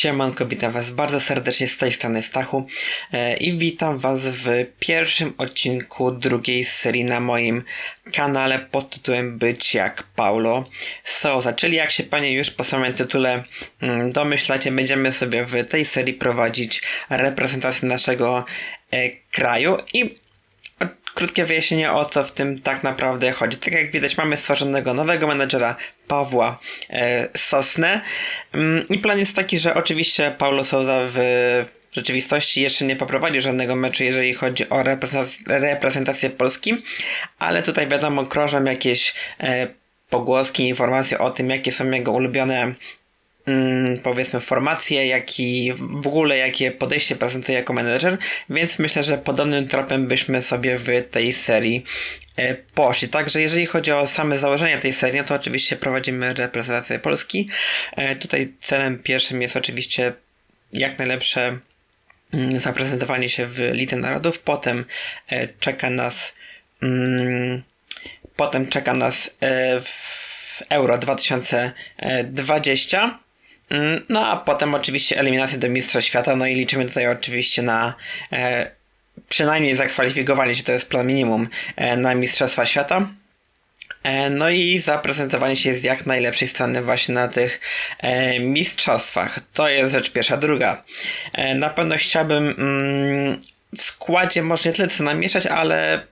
Siemanko, witam was bardzo serdecznie z tej strony Stachu e, i witam was w pierwszym odcinku drugiej serii na moim kanale pod tytułem Być jak Paulo Souza, czyli jak się panie już po samym tytule mm, domyślacie, będziemy sobie w tej serii prowadzić reprezentację naszego e, kraju. I krótkie wyjaśnienie o co w tym tak naprawdę chodzi. Tak jak widać, mamy stworzonego nowego menedżera Pawła e, Sosnę. Mm, I plan jest taki, że oczywiście Paulo Souza w rzeczywistości jeszcze nie poprowadził żadnego meczu, jeżeli chodzi o reprezentację, Polski, ale tutaj wiadomo, krążą jakieś e, pogłoski, informacje o tym, jakie są jego ulubione mm, powiedzmy formacje, jak i w ogóle jakie podejście prezentuje jako menedżer, więc myślę, że podobnym tropem byśmy sobie w tej serii e, poszli. Także jeżeli chodzi o same założenia tej serii, no to oczywiście prowadzimy reprezentację Polski. E, tutaj celem pierwszym jest oczywiście jak najlepsze mm, zaprezentowanie się w Lidze Narodów. Potem e, czeka nas mm, potem czeka nas Euro 2020 Mm, No a potem oczywiście eliminację do Mistrza Świata, no i liczymy tutaj oczywiście na e, przynajmniej zakwalifikowanie się, to jest plan minimum, e, na Mistrzostwa Świata. E, no i zaprezentowanie się z jak najlepszej strony właśnie na tych e, mistrzostwach. To jest rzecz pierwsza. Druga. E, na pewno chciałbym mm, w składzie może nie tyle co namieszać, ale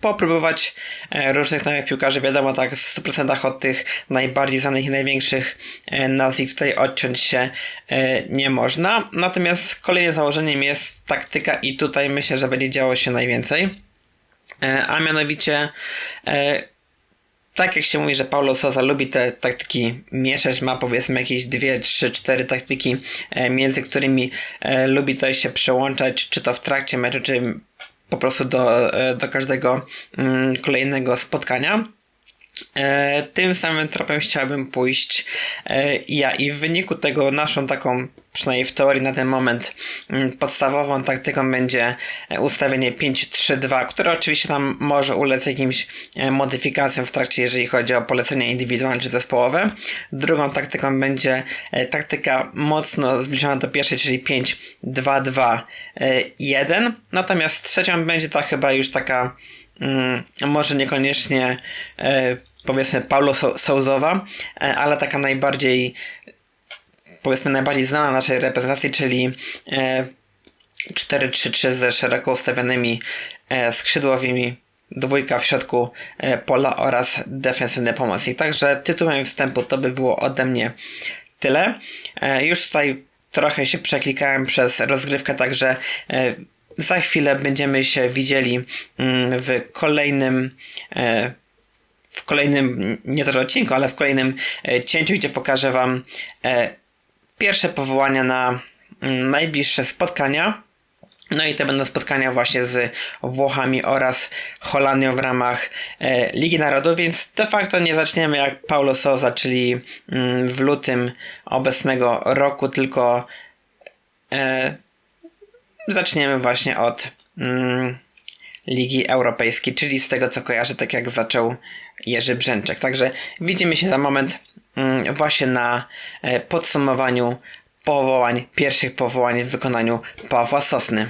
popróbować e, różnych nowych piłkarzy. Wiadomo, tak w 100% od tych najbardziej znanych i największych e, nazwisk tutaj odciąć się e, nie można. Natomiast kolejnym założeniem jest taktyka i tutaj myślę, że będzie działo się najwięcej. A mianowicie tak jak się mówi, że Paulo Sousa lubi te taktyki mieszać, ma powiedzmy jakieś dwie, trzy, cztery taktyki, między którymi lubi tutaj się przełączać, czy to w trakcie meczu, czy po prostu do, e, do każdego mm, kolejnego spotkania. E, tym samym tropem chciałbym pójść e, ja i w wyniku tego naszą taką, przynajmniej w teorii na ten moment, mm, podstawową taktyką będzie ustawienie 5-3-2, które oczywiście tam może ulec jakimś modyfikacjom w trakcie, jeżeli chodzi o polecenia indywidualne czy zespołowe. Drugą taktyką będzie taktyka mocno zbliżona do pierwszej, czyli 5-2-2-1. Natomiast trzecią będzie ta chyba już taka może niekoniecznie e, powiedzmy Paulo Souzowa, e, ale taka najbardziej powiedzmy najbardziej znana naszej reprezentacji, czyli 4-3-3 e, ze szeroko ustawionymi skrzydłowymi dwójka w środku pola oraz defensywny pomocnik. Także tytułem wstępu to by było ode mnie tyle. Już tutaj trochę się przeklikałem przez rozgrywkę, także za chwilę będziemy się widzieli mm, w kolejnym e, w kolejnym, nie odcinku, ale w kolejnym e, cięciu, gdzie pokażę Wam e, pierwsze powołania na mm, najbliższe spotkania. No i to będą spotkania właśnie z Włochami oraz Holandią w ramach Ligi Narodów, więc de facto nie zaczniemy jak Paulo Souza, czyli mm, w lutym obecnego roku, tylko zaczniemy właśnie od mm, Ligi Europejskiej, czyli z tego co kojarzę, tak jak zaczął Jerzy Brzęczek. Także widzimy się za moment mm, właśnie na e, podsumowaniu powołań, pierwszych powołań w wykonaniu Pawła Sosny.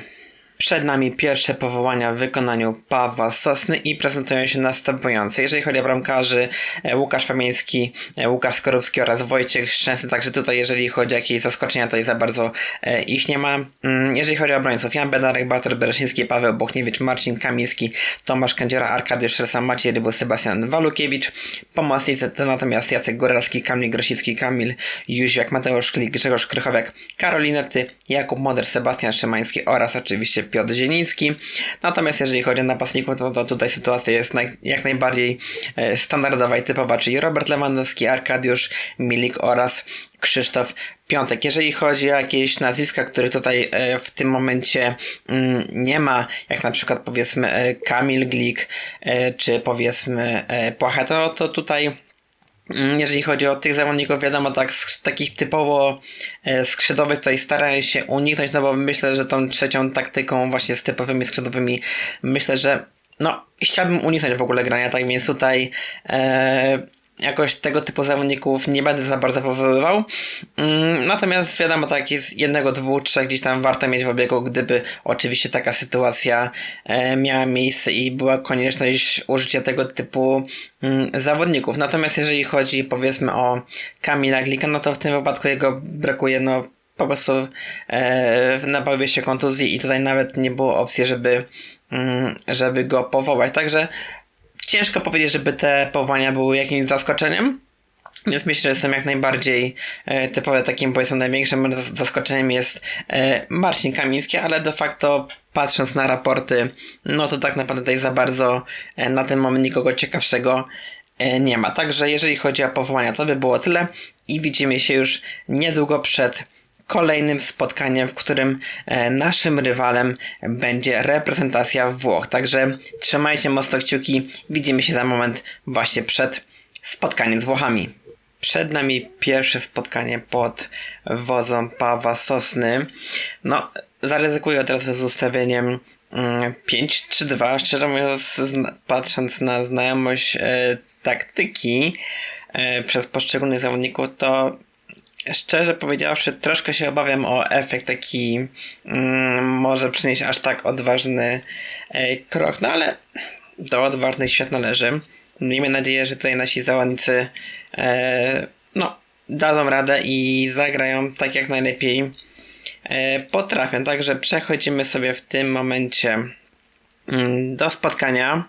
Przed nami pierwsze powołania w wykonaniu Pawła Sosny i prezentują się następujące. Jeżeli chodzi o bramkarzy, e, Łukasz Pamięcki, e, Łukasz Skorupski oraz Wojciech Szczęsny, także tutaj jeżeli chodzi o jakieś zaskoczenia, to za bardzo e, ich nie ma. Mm, jeżeli chodzi o obrońców, Jan Bedarek, Bartosz Bereszyński, Paweł Bochniewicz, Marcin Kamiński, Tomasz Kędziora, Arkadiusz Resa, Maciej Rybu, Sebastian Walukiewicz. Pomocnicy to natomiast Jacek Góralski, Kamil Grosicki, Kamil Jóźwiak, Mateusz Klik, Grzegorz Krychowiak, Karolinety, Jakub Moder, Sebastian Szymański oraz oczywiście Piotr Zieliński. Natomiast jeżeli chodzi o napastników, to, to tutaj sytuacja jest naj, jak najbardziej e, standardowa i typowa, czyli Robert Lewandowski, Arkadiusz Milik oraz Krzysztof Piątek. Jeżeli chodzi o jakieś nazwiska, których tutaj e, w tym momencie mm, nie ma, jak na przykład powiedzmy e, Kamil Glik, czy powiedzmy Płacheta, no to tutaj jeżeli chodzi o tych zawodników, wiadomo, tak takich typowo e, skrzydłowych tutaj starają się uniknąć, no bo myślę, że tą trzecią taktyką właśnie z typowymi skrzydłowymi myślę, że no chciałbym uniknąć w ogóle grania, tak więc tutaj e, jakoś tego typu zawodników nie będę za bardzo powoływał. Mm, natomiast wiadomo, tak jest jednego, dwóch, trzech gdzieś tam warto mieć w obiegu, gdyby oczywiście taka sytuacja e, miała miejsce i była konieczność użycia tego typu mm, zawodników. Natomiast jeżeli chodzi powiedzmy o Kamila Glika, no to w tym wypadku jego brakuje no po prostu e, nabawił się kontuzji i tutaj nawet nie było opcji, żeby, mm, żeby go powołać. Także ciężko powiedzieć, żeby te powołania były jakimś zaskoczeniem. Więc myślę, że są jak najbardziej e, typowe takim powiedzmy największym zaskoczeniem jest e, Marcin Kamiński, ale de facto patrząc na raporty, no to tak naprawdę tutaj za bardzo e, na ten moment nikogo ciekawszego e, nie ma. Także jeżeli chodzi o powołania, to by było tyle i widzimy się już niedługo przed kolejnym spotkaniem, w którym e, naszym rywalem będzie reprezentacja Włoch. Także trzymajcie mocno kciuki. Widzimy się za moment właśnie przed spotkaniem z Włochami. Przed nami pierwsze spotkanie pod wozą Pawła Sosny. No, zaryzykuję od razu z ustawieniem 5-3-2. Mm, Szczerze mówiąc, patrząc na znajomość e, taktyki e, przez poszczególnych zawodników, to szczerze powiedziawszy, troszkę się obawiam o efekt taki mm, może przynieść aż tak odważny e, krok, no ale do odważnych świat należy. Miejmy nadzieję, że tutaj nasi zawodnicy e, no, dadzą radę i zagrają tak jak najlepiej e, potrafią. Także przechodzimy sobie w tym momencie mm, do spotkania.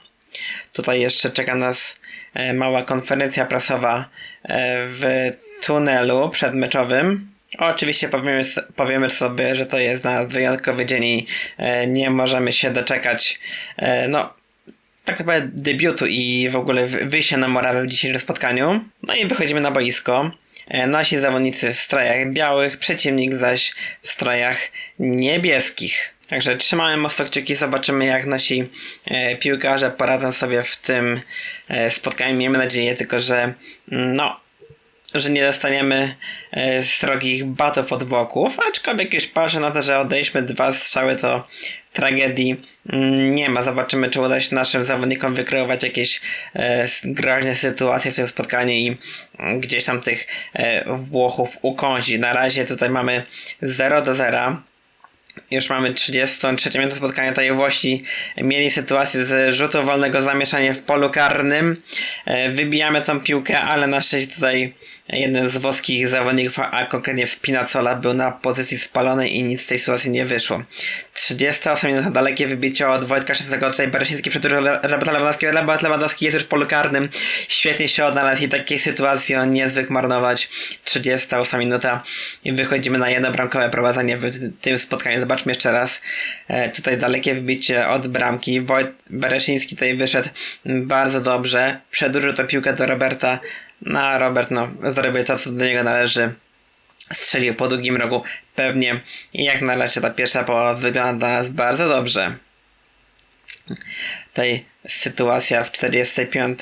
Tutaj jeszcze czeka nas e, mała konferencja prasowa e, w tunelu przedmeczowym. Oczywiście powiemy, powiemy sobie, że to jest nas wyjątkowy dzień i e, nie możemy się doczekać e, no, tak naprawdę debiutu i w ogóle wyjścia na Morawę w dzisiejszym spotkaniu. No i wychodzimy na boisko. E, nasi zawodnicy w strojach białych, przeciwnik zaś w strojach niebieskich. Także trzymamy mocno kciuki, zobaczymy jak nasi piłkarze poradzą sobie w tym spotkaniu. Miejmy nadzieję tylko, że mm, no że nie dostaniemy e, srogich batów od boków, aczkolwiek już patrzę na to, że odejśmy dwa strzały, to tragedii mm, nie ma. Zobaczymy, czy uda się naszym zawodnikom wykreować jakieś e, groźne sytuacje w tym spotkaniu i mm, gdzieś tam tych e, Włochów ukąsi. Na razie tutaj mamy 0 do 0. Już mamy 33 minutę spotkania. Tutaj Włosi mieli sytuację z rzutu wolnego zamieszania w polu karnym. Wybijamy tą piłkę, ale na szczęście tutaj jeden z włoskich zawodników, a konkretnie Spinazzola, był na pozycji spalonej i nic z tej sytuacji nie wyszło. 38 minuta, dalekie wybicie od Wojtka Szczęsnego, tutaj Bereszyński przedłużył Robert Lewandowski, Robert Lewandowski jest już w polu karnym, świetnie się odnalazł i takiej sytuacji on niezwykł marnować. 38 minuta i wychodzimy na jednobramkowe prowadzenie w tym spotkaniu. Zobaczmy jeszcze raz, e, tutaj dalekie wybicie od bramki, Wojt Bereszyński tutaj wyszedł bardzo dobrze, przedłużył to piłkę do Roberta no, Robert, no, zrobił to, co do niego należy. Strzelił po długim rogu pewnie i jak na razie ta pierwsza połowa wygląda bardzo dobrze. Tutaj sytuacja w 45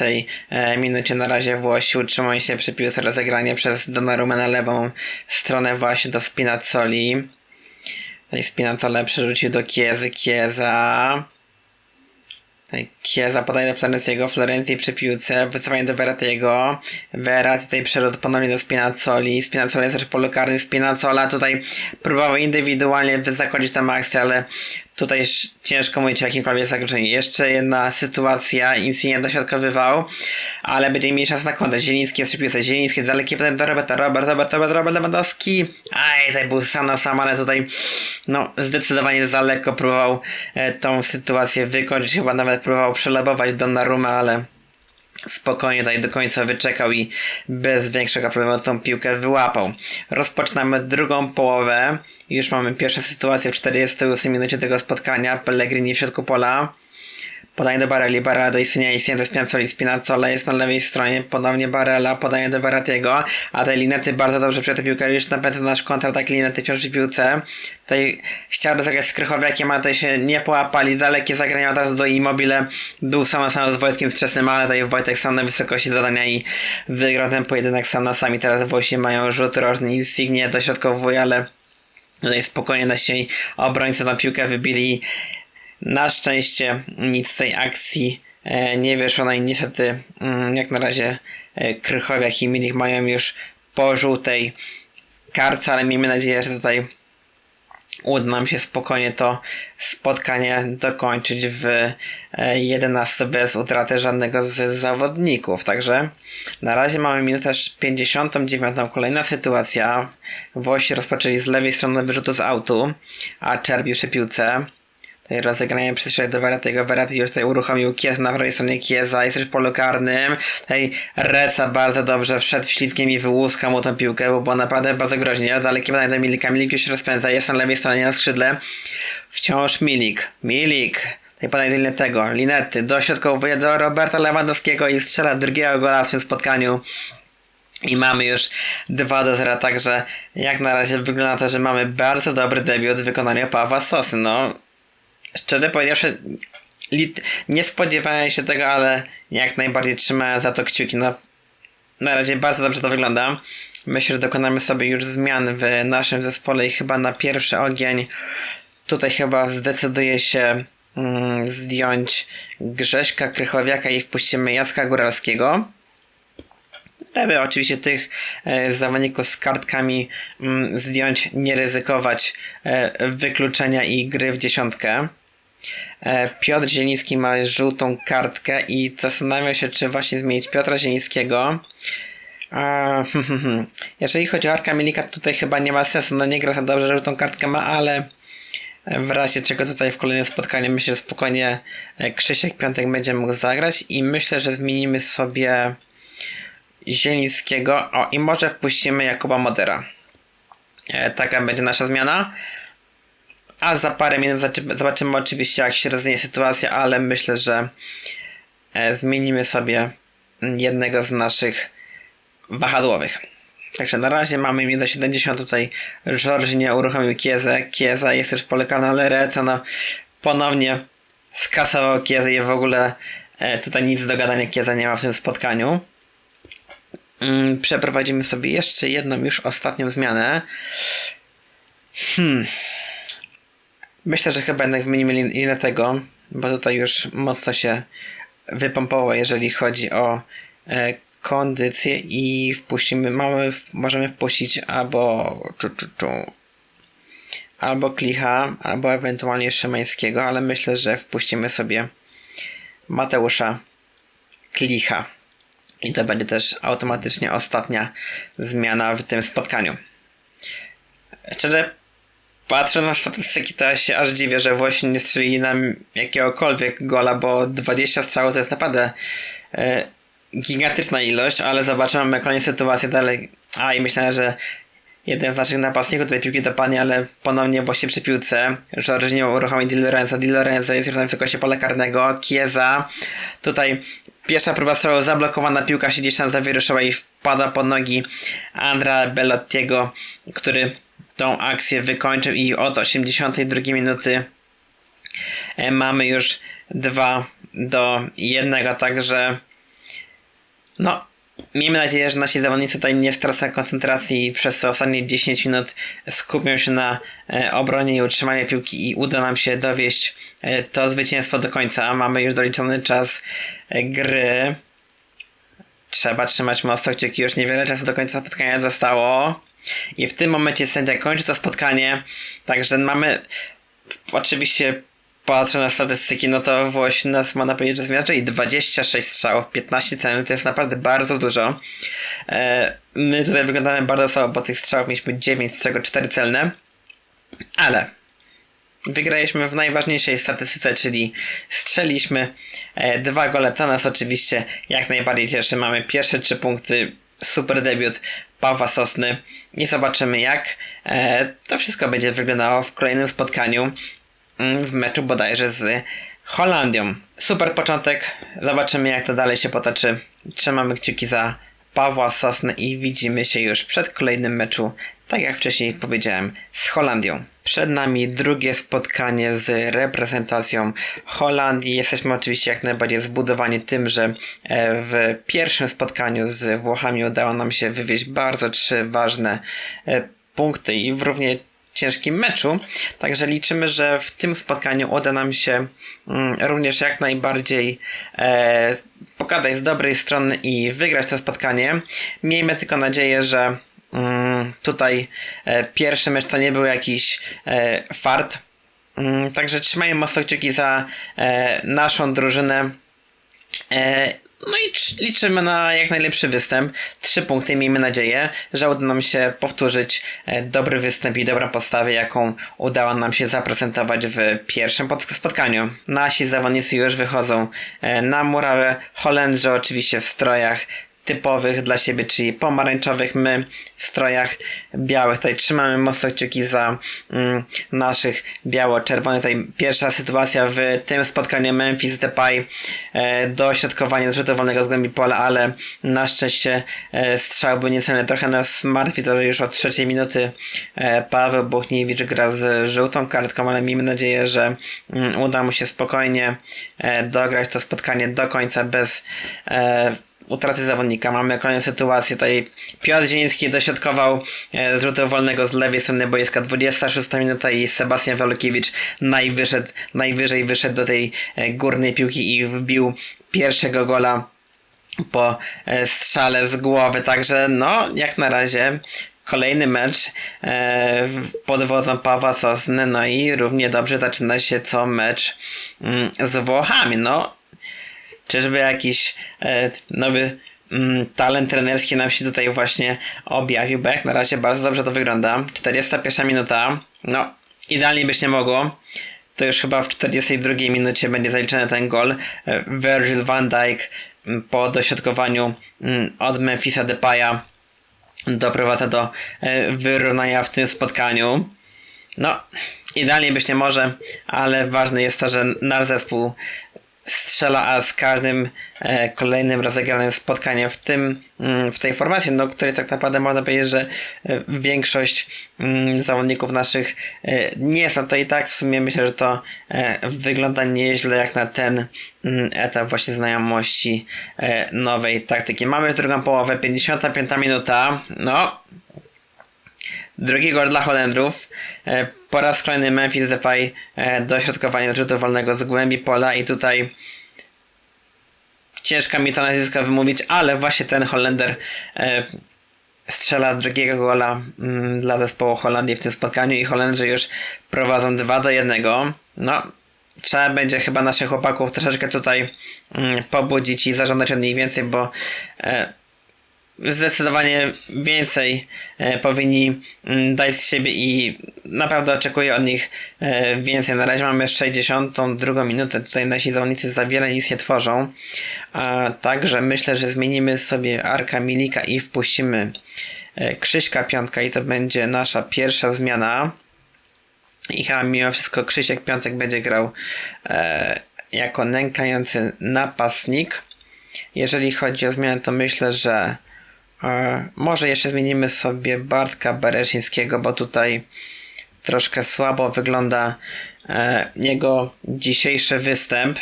e, minucie na razie Włosi utrzymują się przy piłce rozegranie przez Donnarumma na lewą stronę właśnie do Spinazzoli. Tutaj Spinazzola przerzucił do Kiezy, Kieza Chiesa podaje do Florenciego, Florencji przy piłce, wycofanie do Veratiego, Vera tutaj przerzut ponownie do Spinazzoli, Spinazzoli jest też polu karnym, Spinazzola tutaj próbował indywidualnie zakończyć tę akcję, ale tutaj ciężko mówić o jakimkolwiek zagrożeniu. Jeszcze jedna sytuacja, Insigne dośrodkowywał, ale będzie mieli szansę na kontakt. Zieliński jest piłce, Zieliński dalekie pytanie do Roberta, Robert, Robert, Robert, Robert Lewandowski, aj, tutaj był sam na sam, ale tutaj no zdecydowanie za lekko próbował e, tą sytuację wykończyć, chyba nawet próbował przelebować Donnarumma, ale spokojnie tutaj do końca wyczekał i bez większego problemu tą piłkę wyłapał. Rozpoczynamy drugą połowę. Już mamy pierwszą sytuację w 48 minucie tego spotkania. Pellegrini w środku pola. Podanie do Bareli, Barella do Isinia, Isinia do Spiazzoli, Spinazzola jest na lewej stronie, ponownie Barella, podanie do Veratiego, a te Linety bardzo dobrze przyjął piłkę, już napędza nasz kontratak, Linety wciąż w piłce. Tutaj chciał zagrać z Krychowiakiem, ale tutaj się nie połapali, dalekie zagrania od razu do Immobile, był sam na sam z Wojtkiem wczesnym, ale tutaj Wojtek sam na wysokości zadania i wygrał ten pojedynek sam na sami, teraz Włosi mają rzut rożny, Insignie dośrodkowuje, ale tutaj spokojnie nasi obrońcy tą piłkę wybili na szczęście nic z tej akcji e, nie wyszło, no i niestety mm, jak na razie e, Krychowiak i Milik mają już po żółtej kartce, ale miejmy nadzieję, że tutaj uda nam się spokojnie to spotkanie dokończyć w 11 bez utraty żadnego z zawodników. Także na razie mamy minutę 59. Kolejna sytuacja. Włosi rozpoczęli z lewej strony wyrzutu z autu, a Czerbi przy piłce. Rozegranie przez do Veratiego. Verati już tutaj uruchomił Kiez na prawej stronie Kieza. Jest już w polu karnym. Tutaj Reca bardzo dobrze wszedł ślizgiem i wyłuskał mu tą piłkę, bo było naprawdę bardzo groźnie. Dalekie podanie do Milika. Milik już się rozpędza. Jest na lewej stronie na skrzydle. Wciąż Milik. Milik. Tutaj podanie do tego. Linety. Dośrodkowuje do Roberta Lewandowskiego i strzela drugiego gola w tym spotkaniu. I mamy już 2 do 0, także jak na razie wygląda na to, że mamy bardzo dobry debiut w wykonaniu Pawła Sosy. No, szczerze powiedziawszy, nie spodziewałem się tego, ale jak najbardziej trzymałem za to kciuki. No, na razie bardzo dobrze to wygląda. Myślę, że dokonamy sobie już zmian w naszym zespole i chyba na pierwszy ogień tutaj chyba zdecyduje się mm, zdjąć Grześka Krychowiaka i wpuścimy Jacka Góralskiego. Żeby oczywiście tych e, zawodników z kartkami mm, zdjąć, nie ryzykować e, wykluczenia i gry w dziesiątkę. E, Piotr Zieliński ma żółtą kartkę i zastanawiam się, czy właśnie zmienić Piotra Zielińskiego. Jeżeli chodzi o Arka Milika, tutaj chyba nie ma sensu, no nie gra za dobrze, żółtą kartkę ma, ale w razie czego tutaj w kolejnym spotkaniu myślę, że spokojnie Krzysiek Piątek będzie mógł zagrać i myślę, że zmienimy sobie Zielińskiego. O, i może wpuścimy Jakuba Modera. E, taka będzie nasza zmiana. A za parę minut zobaczymy oczywiście, jak się rozwinie sytuacja, ale myślę, że e, zmienimy sobie jednego z naszych wahadłowych. Także na razie mamy minutę 70 tutaj George nie uruchomił Kiezę. Kieza jest już w pole ale Reca no, ponownie skasował Kiezę i w ogóle e, tutaj nic do gadania Kieza nie ma w tym spotkaniu. Mm, przeprowadzimy sobie jeszcze jedną, już ostatnią zmianę. Hmm. Myślę, że chyba jednak zmienimy tego, bo tutaj już mocno się wypompowało, jeżeli chodzi o e, kondycję i wpuścimy, mamy, możemy wpuścić albo czu, czu, czu, albo Klicha, albo ewentualnie Szymańskiego, ale myślę, że wpuścimy sobie Mateusza Klicha. I to będzie też automatycznie ostatnia zmiana w tym spotkaniu. Szczerze, patrzę na statystyki, to ja się aż dziwię, że właśnie nie strzelili nam jakiegokolwiek gola, bo 20 strzałów to jest naprawdę e, gigantyczna ilość, ale zobaczymy na ekranie sytuację dalej. A i myślałem, że jeden z naszych napastników tutaj piłki dopadnie, ale ponownie właśnie przy piłce. Jorginho uruchomi Di Lorenzo. Di Lorenzo jest już na wysokości pola karnego. Kieza. Tutaj Pierwsza próba strzału zablokowana, piłka się gdzieś tam zawieruszyła i wpada pod nogi Andra Bellottiego, który tą akcję wykończył i od 82 minuty e, mamy już 2 do 1, także no Miejmy nadzieję, że nasi zawodnicy tutaj nie stracą koncentracji i przez te ostatnie 10 minut skupią się na e, obronie i utrzymaniu piłki i uda nam się dowieść e, to zwycięstwo do końca. Mamy już doliczony czas gry. Trzeba trzymać mocno kciuki, już niewiele czasu do końca spotkania zostało. I w tym momencie sędzia kończy to spotkanie. Także mamy oczywiście patrzę na statystyki, no to Włoś nas ma na powiedzieć, że zmierza i 26 strzałów, 15 celnych, to jest naprawdę bardzo dużo. E, my tutaj wyglądamy bardzo słabo, bo tych strzałów mieliśmy 9, z czego 4 celne. Ale wygraliśmy w najważniejszej statystyce, czyli strzeliśmy e, dwa gole. To nas oczywiście jak najbardziej cieszy. Mamy pierwsze trzy punkty, super debiut Pawła Sosny i zobaczymy jak e, to wszystko będzie wyglądało w kolejnym spotkaniu. Mm, w meczu bodajże z Holandią. Super początek, zobaczymy jak to dalej się potoczy. Trzymamy kciuki za Pawła Sosny i widzimy się już przed kolejnym meczu, tak jak wcześniej powiedziałem, z Holandią. Przed nami drugie spotkanie z reprezentacją Holandii. Jesteśmy oczywiście jak najbardziej zbudowani tym, że e, w pierwszym spotkaniu z Włochami udało nam się wywieźć bardzo trzy ważne e, punkty i w równie ciężkim meczu. Także liczymy, że w tym spotkaniu uda nam się mm, również jak najbardziej e, pokazać z dobrej strony i wygrać to spotkanie. Miejmy tylko nadzieję, że tutaj e, pierwszy mecz to nie był jakiś e, fart. Mm, także trzymajmy mocno kciuki za e, naszą drużynę. No i liczymy na jak najlepszy występ. Trzy punkty, miejmy nadzieję, że uda nam się powtórzyć dobry występ i dobrą postawę, jaką udało nam się zaprezentować w pierwszym spotkaniu. Nasi zawodnicy już wychodzą na murawę. Holendrzy oczywiście w strojach typowych dla siebie, czyli pomarańczowych, my w strojach białych. Tutaj trzymamy mocno kciuki za mm, naszych biało-czerwonych. Tutaj pierwsza sytuacja w tym spotkaniu Memphis Depay e, do środkowania z rzutu wolnego z głębi pola, ale na szczęście e, strzał był niecelny. Trochę nas martwi to, że już od trzeciej minuty e, Paweł Buchniewicz gra z żółtą kartką, ale miejmy nadzieję, że mm, uda mu się spokojnie e, dograć to spotkanie do końca bez e, utraty zawodnika. Mamy kolejną sytuację. Tutaj Piotr Zieliński dośrodkował e, z rzutu wolnego z lewej strony boiska. 26 minuta i Sebastian Walukiewicz najwyżej, najwyżej wyszedł do tej e, górnej piłki i wbił pierwszego gola po e, strzale z głowy. Także no, jak na razie kolejny mecz e, pod wodzą Pawła Sosny, no i równie dobrze zaczyna się co mecz mm, z Włochami. No, Czyżby jakiś e, nowy mm, talent trenerski nam się tutaj właśnie objawił, bo jak na razie bardzo dobrze to wygląda. 41 minuta, no idealnie byś nie mogło. To już chyba w 42 minucie będzie zaliczony ten gol. E, Virgil van Dijk mm, po dośrodkowaniu mm, od Memphisa Depaya doprowadza do e, wyrównania w tym spotkaniu. No, idealnie być nie może, ale ważne jest to, że nasz zespół strzela, a z każdym e, kolejnym rozegranym spotkaniem w tym, mm, w tej formacji, no, której tak naprawdę można powiedzieć, że e, większość mm, zawodników naszych e, nie jest na to i tak w sumie myślę, że to e, wygląda nieźle jak na ten mm, etap właśnie znajomości e, nowej taktyki. Mamy drugą połowę, 55 minuta, no Drugi gol dla Holendrów. E, po raz kolejny Memphis Depay e, dośrodkowanie do rzutu wolnego z głębi pola i tutaj ciężko mi to nazwisko wymówić, ale właśnie ten Holender e, strzela drugiego gola mm, dla zespołu Holandii w tym spotkaniu i Holendrzy już prowadzą 2 do 1. No, trzeba będzie chyba naszych chłopaków troszeczkę tutaj mm, pobudzić i zażądać od nich więcej, bo zdecydowanie więcej e, powinni mm, dać z siebie i naprawdę oczekuję od nich e, więcej. Na razie mamy 62 minutę, tutaj nasi zawodnicy za wiele nic nie tworzą, a także myślę, że zmienimy sobie Arka Milika i wpuścimy e, Krzyśka Piątka i to będzie nasza pierwsza zmiana. I chyba mimo wszystko Krzysiek Piątek będzie grał jako nękający napastnik. Jeżeli chodzi o zmianę, to myślę, że może jeszcze zmienimy sobie Bartka Bereszyńskiego, bo tutaj troszkę słabo wygląda e, jego dzisiejszy występ.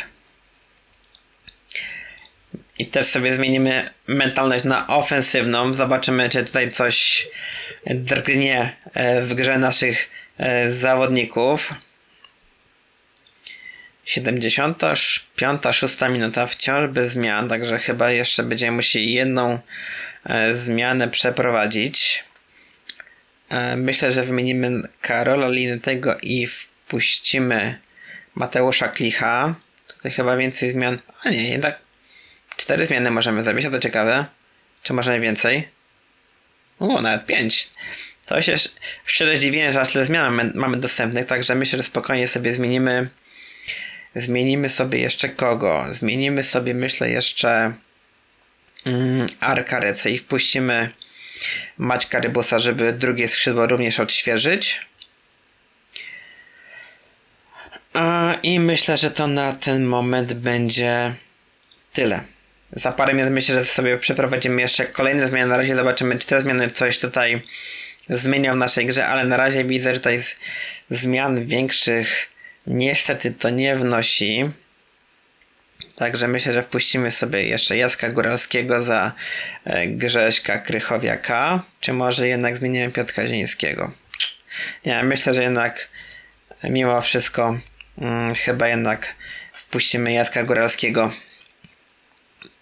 I też sobie zmienimy mentalność na ofensywną. Zobaczymy, czy tutaj coś drgnie e, w grze naszych zawodników. 75, 6 minuta wciąż bez zmian, także chyba jeszcze będziemy musieli jedną E, zmianę przeprowadzić. E, myślę, że wymienimy Karola Linetego i wpuścimy Mateusza Klicha. Tutaj chyba więcej zmian. A nie, jednak cztery zmiany możemy zrobić, a to ciekawe. Czy możemy więcej? O, nawet pięć. To się szczerze dziwię, że aż tyle zmian mamy, mamy dostępnych, także myślę, że spokojnie sobie zmienimy. Zmienimy sobie jeszcze kogo? Zmienimy sobie, myślę, jeszcze mm, Arkarecę i wpuścimy Maćka Rybusa, żeby drugie skrzydło również odświeżyć. I myślę, że to na ten moment będzie tyle. Za parę minut myślę, że sobie przeprowadzimy jeszcze kolejne zmiany. Na razie zobaczymy, czy te zmiany coś tutaj zmienią w naszej grze, ale na razie widzę, że tutaj zmian większych niestety to nie wnosi. Także myślę, że wpuścimy sobie jeszcze Jacka Góralskiego za e, Grześka Krychowiaka. Czy może jednak zmienimy Piotra Zińskiego? nie myślę, że jednak mimo wszystko mm, chyba jednak wpuścimy Jacka Góralskiego.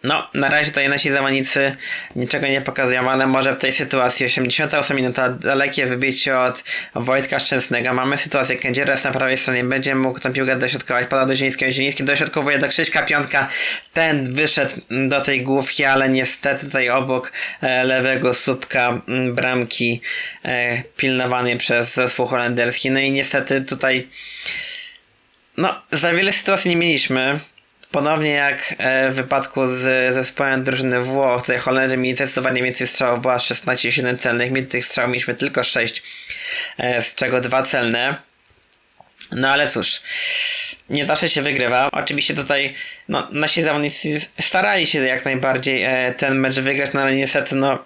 No, na razie tutaj nasi zawodnicy niczego nie pokazują, ale może w tej sytuacji 88 minuta, dalekie wybicie od Wojtka Szczęsnego. Mamy sytuację, Kędziera jest na prawej stronie, będzie mógł tą piłkę dośrodkować, pada do Zielińskiego, Zieliński dośrodkowuje do Krzyśka Piątka. Ten wyszedł do tej główki, ale niestety tutaj obok e, lewego słupka m, bramki e, pilnowany przez zespół holenderski. No i niestety tutaj no, za wiele sytuacji nie mieliśmy. Ponownie jak e, w wypadku z zespołem drużyny Włoch, tutaj Holendrzy mieli zdecydowanie więcej strzałów, była 16 7 celnych, my tych strzałów mieliśmy tylko 6, e, z czego dwa celne. No ale cóż, nie zawsze się wygrywa. Oczywiście tutaj no, nasi zawodnicy starali się jak najbardziej e, ten mecz wygrać, no ale niestety no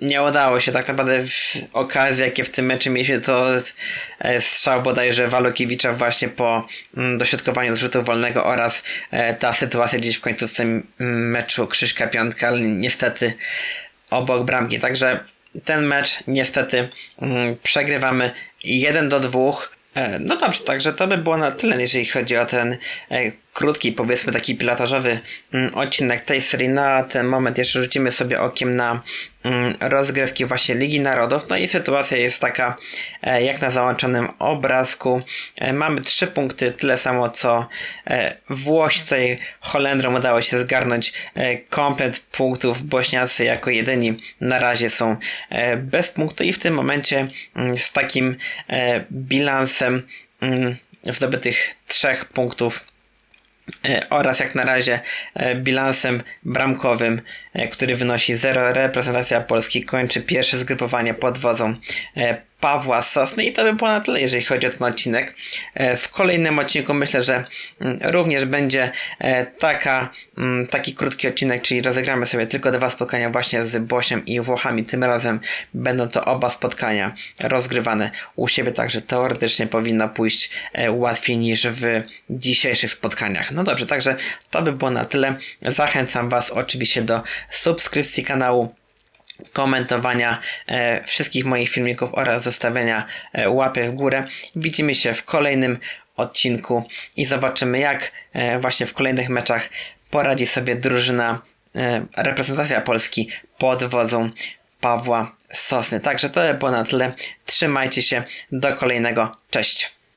nie udało się tak naprawdę w okazji, jakie w tym meczu mieliśmy, to e, strzał bodajże Walukiewicza właśnie po mm, dośrodkowaniu z rzutu wolnego oraz e, ta sytuacja gdzieś w końcówce meczu Krzyżka Piątka, ale niestety obok bramki. Także ten mecz niestety mm, przegrywamy 1 do 2. E, no dobrze, także to by było na tyle, jeżeli chodzi o ten krótki, powiedzmy taki pilotażowy mm, odcinek tej serii. Na ten moment jeszcze rzucimy sobie okiem na mm, rozgrywki właśnie Ligi Narodów. No i sytuacja jest taka, e, jak na załączonym obrazku. E, mamy trzy punkty, tyle samo co e, Włosi. Tutaj Holendrom udało się zgarnąć komplet punktów. Bośniacy jako jedyni na razie są bez punktu i w tym momencie mm, z takim bilansem zdobytych trzech punktów oraz jak na razie e, bilansem bramkowym, e, który wynosi 0. Reprezentacja Polski kończy pierwsze zgrupowanie pod wodzą Pawła Sosny i to by było na tyle, jeżeli chodzi o ten odcinek. E, w kolejnym odcinku myślę, że mm, również będzie e, taka, mm, taki krótki odcinek, czyli rozegramy sobie tylko dwa spotkania właśnie z Bosiem i Włochami. Tym razem będą to oba spotkania rozgrywane u siebie, także teoretycznie powinno pójść e, łatwiej niż w dzisiejszych spotkaniach. No dobrze, także to by było na tyle. Zachęcam Was oczywiście do subskrypcji kanału komentowania e, wszystkich moich filmików oraz zostawienia e, łapy w górę. Widzimy się w kolejnym odcinku i zobaczymy jak e, właśnie w kolejnych meczach poradzi sobie drużyna reprezentacja Polski pod wodzą Pawła Sosny. Także to było na tyle. Trzymajcie się. Do kolejnego. Cześć.